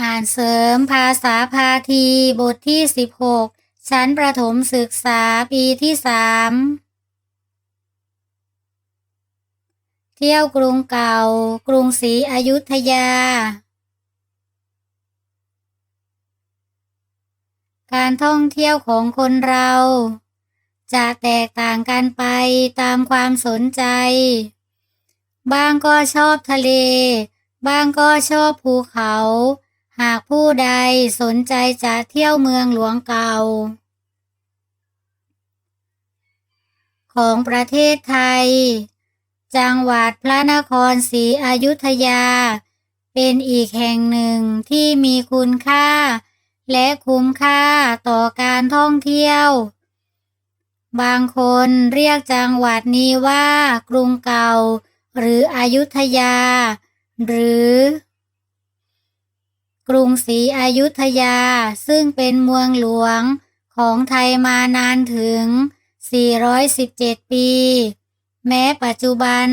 อ่านเสริมภาษาพาทีบทที่ 16 ชั้นประถมศึกษาปีที่สามเที่ยวกรุงเก่า กรุงศรีอยุธยา การท่องเที่ยวของคนเรา จะแตกต่างกันไปตามความสนใจ บ้างก็ชอบทะเล บ้างก็ชอบภูเขา หากผู้ใดสนใจจะเที่ยวเมืองหลวงเก่า ของประเทศไทย จังหวัดพระนครศรีอยุธยา เป็นอีกแห่งหนึ่งที่มีคุณค่า และคุ้มค่าต่อการท่องเที่ยว บางคนเรียกจังหวัดนี้ว่ากรุงเก่า หรืออยุธยา หรือ กรุงศรีอยุธยาซึ่งเป็นเมืองหลวงของไทยมานานถึง 417 ปี แม้ปัจจุบัน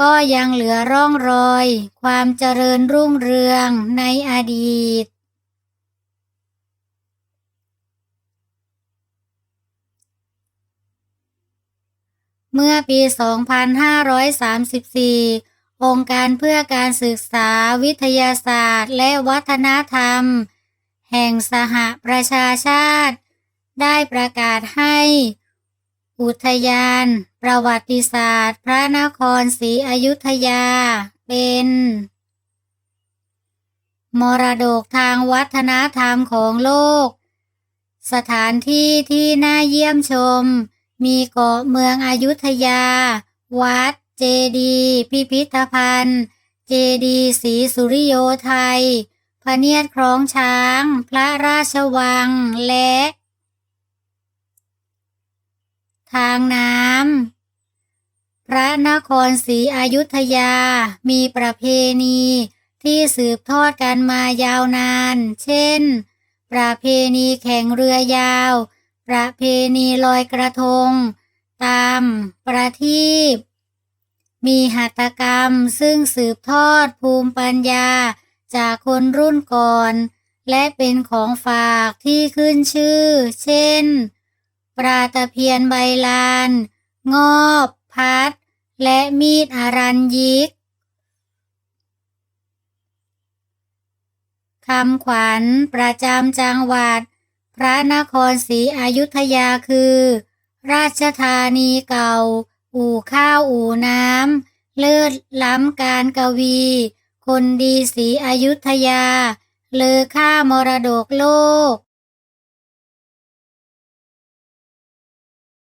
ก็ยังเหลือร่องรอย ความเจริญรุ่งเรืองในอดีต เมื่อปี 2534 องค์การเพื่อการศึกษาวิทยาศาสตร์ และวัฒนธรรม แห่งสหประชาชาติ ได้ประกาศให้ อุทยาน ประวัติศาสตร์ พระนครศรีอยุธยา เป็น มรดกทางวัฒนธรรมของโลก สถานที่ที่น่าเยี่ยมชม มีเกาะเมืองอยุธยา วัด เจดีพิพิธภัณฑ์ เจดีศรีสุริโยไทย พระเนียดคลองช้าง พระราชวัง และ ทางน้ำ พระนครศรีอยุธยา มีประเพณีที่สืบทอดกันมายาวนาน เช่น ประเพณีแข่งเรือยาว ประเพณีลอยกระทง ตามประทีป มีหัตถกรรมซึ่งสืบทอดภูมิปัญญาจากคนรุ่นก่อน และเป็นของฝากที่ขึ้นชื่อ เช่น ปลาตะเพียนใบลาน งอบ พัด และมีดอารัญยิกคำขวัญประจำจังหวัด พระนครศรีอยุธยาคือ ราชธานีเก่า อู่ข้าวอู่น้ำ เลิศล้ำการกวี คนดีสีอยุธยา เลอค่ามรดกโลก